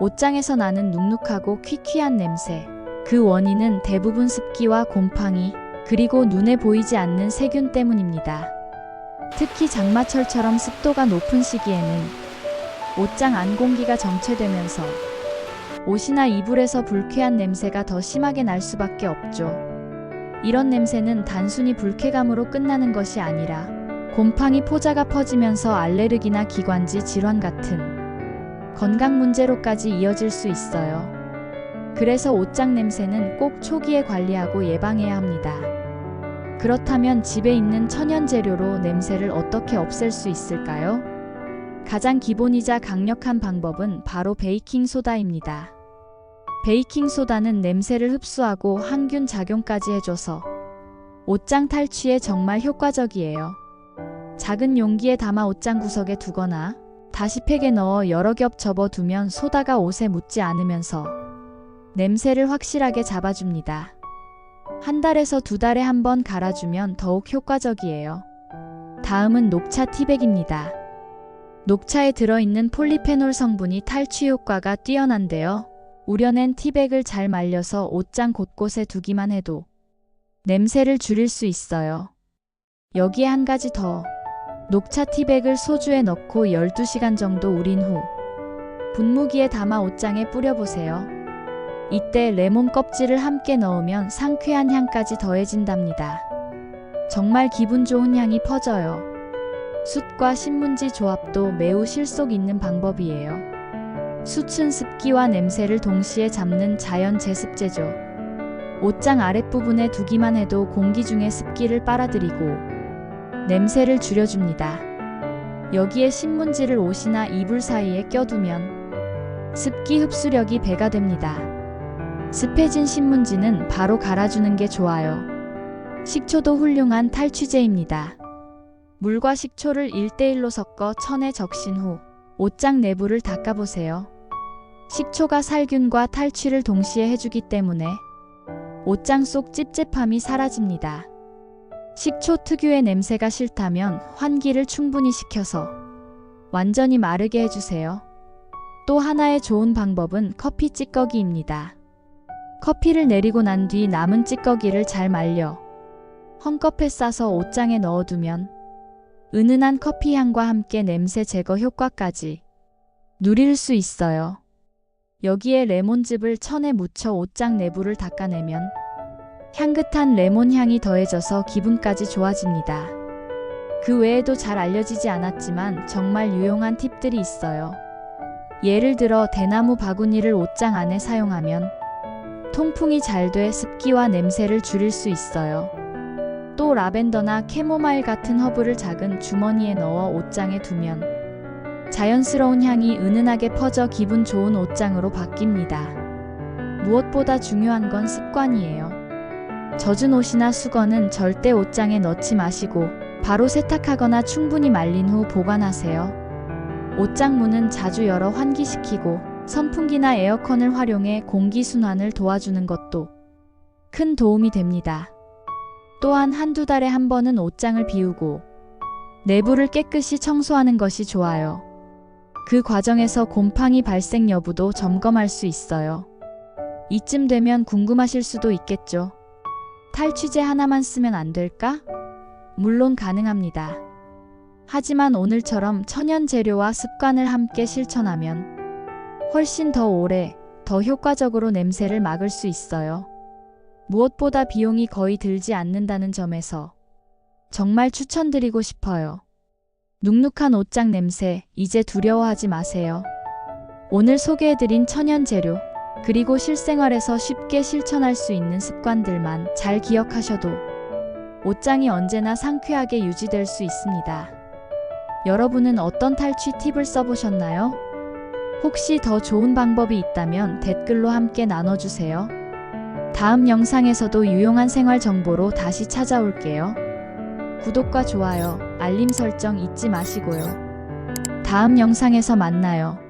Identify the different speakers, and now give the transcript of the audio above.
Speaker 1: 옷장에서 나는 눅눅하고 퀴퀴한 냄새. 그 원인은 대부분 습기와 곰팡이, 그리고 눈에 보이지 않는 세균 때문입니다. 특히 장마철처럼 습도가 높은 시기에는 옷장 안 공기가 정체되면서 옷이나 이불에서 불쾌한 냄새가 더 심하게 날 수밖에 없죠. 이런 냄새는 단순히 불쾌감으로 끝나는 것이 아니라 곰팡이 포자가 퍼지면서 알레르기나 기관지 질환 같은 건강 문제로까지 이어질 수 있어요. 그래서 옷장 냄새는 꼭 초기에 관리하고 예방해야 합니다. 그렇다면 집에 있는 천연 재료로 냄새를 어떻게 없앨 수 있을까요? 가장 기본이자 강력한 방법은 바로 베이킹 소다입니다. 베이킹 소다는 냄새를 흡수하고 항균 작용까지 해줘서 옷장 탈취에 정말 효과적이에요. 작은 용기에 담아 옷장 구석에 두거나 다시 팩에 넣어 여러 겹 접어두면 소다가 옷에 묻지 않으면서 냄새를 확실하게 잡아줍니다. 한 달에서 두 달에 한 번 갈아주면 더욱 효과적이에요. 다음은 녹차 티백입니다. 녹차에 들어있는 폴리페놀 성분이 탈취 효과가 뛰어난데요. 우려낸 티백을 잘 말려서 옷장 곳곳에 두기만 해도 냄새를 줄일 수 있어요. 여기에 한 가지 더. 녹차 티백을 소주에 넣고 12시간 정도 우린 후 분무기에 담아 옷장에 뿌려보세요. 이때 레몬 껍질을 함께 넣으면 상쾌한 향까지 더해진답니다. 정말 기분 좋은 향이 퍼져요. 숯과 신문지 조합도 매우 실속 있는 방법이에요. 숯은 습기와 냄새를 동시에 잡는 자연 제습제죠. 옷장 아랫부분에 두기만 해도 공기 중의 습기를 빨아들이고 냄새를 줄여줍니다. 여기에 신문지를 옷이나 이불 사이에 껴두면 습기 흡수력이 배가 됩니다. 습해진 신문지는 바로 갈아주는 게 좋아요. 식초도 훌륭한 탈취제입니다. 물과 식초를 1대1로 섞어 천에 적신 후 옷장 내부를 닦아보세요. 식초가 살균과 탈취를 동시에 해주기 때문에 옷장 속 찝찝함이 사라집니다. 식초 특유의 냄새가 싫다면 환기를 충분히 시켜서 완전히 마르게 해주세요. 또 하나의 좋은 방법은 커피 찌꺼기입니다. 커피를 내리고 난 뒤 남은 찌꺼기를 잘 말려 헝겊에 싸서 옷장에 넣어두면 은은한 커피 향과 함께 냄새 제거 효과까지 누릴 수 있어요. 여기에 레몬즙을 천에 묻혀 옷장 내부를 닦아내면 향긋한 레몬 향이 더해져서 기분까지 좋아집니다. 그 외에도 잘 알려지지 않았지만 정말 유용한 팁들이 있어요. 예를 들어 대나무 바구니를 옷장 안에 사용하면 통풍이 잘 돼 습기와 냄새를 줄일 수 있어요. 또 라벤더나 캐모마일 같은 허브를 작은 주머니에 넣어 옷장에 두면 자연스러운 향이 은은하게 퍼져 기분 좋은 옷장으로 바뀝니다. 무엇보다 중요한 건 습관이에요. 젖은 옷이나 수건은 절대 옷장에 넣지 마시고 바로 세탁하거나 충분히 말린 후 보관하세요. 옷장 문은 자주 열어 환기시키고 선풍기나 에어컨을 활용해 공기순환을 도와주는 것도 큰 도움이 됩니다. 또한 한두 달에 한 번은 옷장을 비우고 내부를 깨끗이 청소하는 것이 좋아요. 그 과정에서 곰팡이 발생 여부도 점검할 수 있어요. 이쯤 되면 궁금하실 수도 있겠죠. 탈취제 하나만 쓰면 안 될까? 물론 가능합니다. 하지만 오늘처럼 천연 재료와 습관을 함께 실천하면 훨씬 더 오래, 더 효과적으로 냄새를 막을 수 있어요. 무엇보다 비용이 거의 들지 않는다는 점에서 정말 추천드리고 싶어요. 눅눅한 옷장 냄새, 이제 두려워하지 마세요. 오늘 소개해드린 천연 재료, 그리고 실생활에서 쉽게 실천할 수 있는 습관들만 잘 기억하셔도 옷장이 언제나 상쾌하게 유지될 수 있습니다. 여러분은 어떤 탈취 팁을 써보셨나요? 혹시 더 좋은 방법이 있다면 댓글로 함께 나눠주세요. 다음 영상에서도 유용한 생활 정보로 다시 찾아올게요. 구독과 좋아요, 알림 설정 잊지 마시고요. 다음 영상에서 만나요.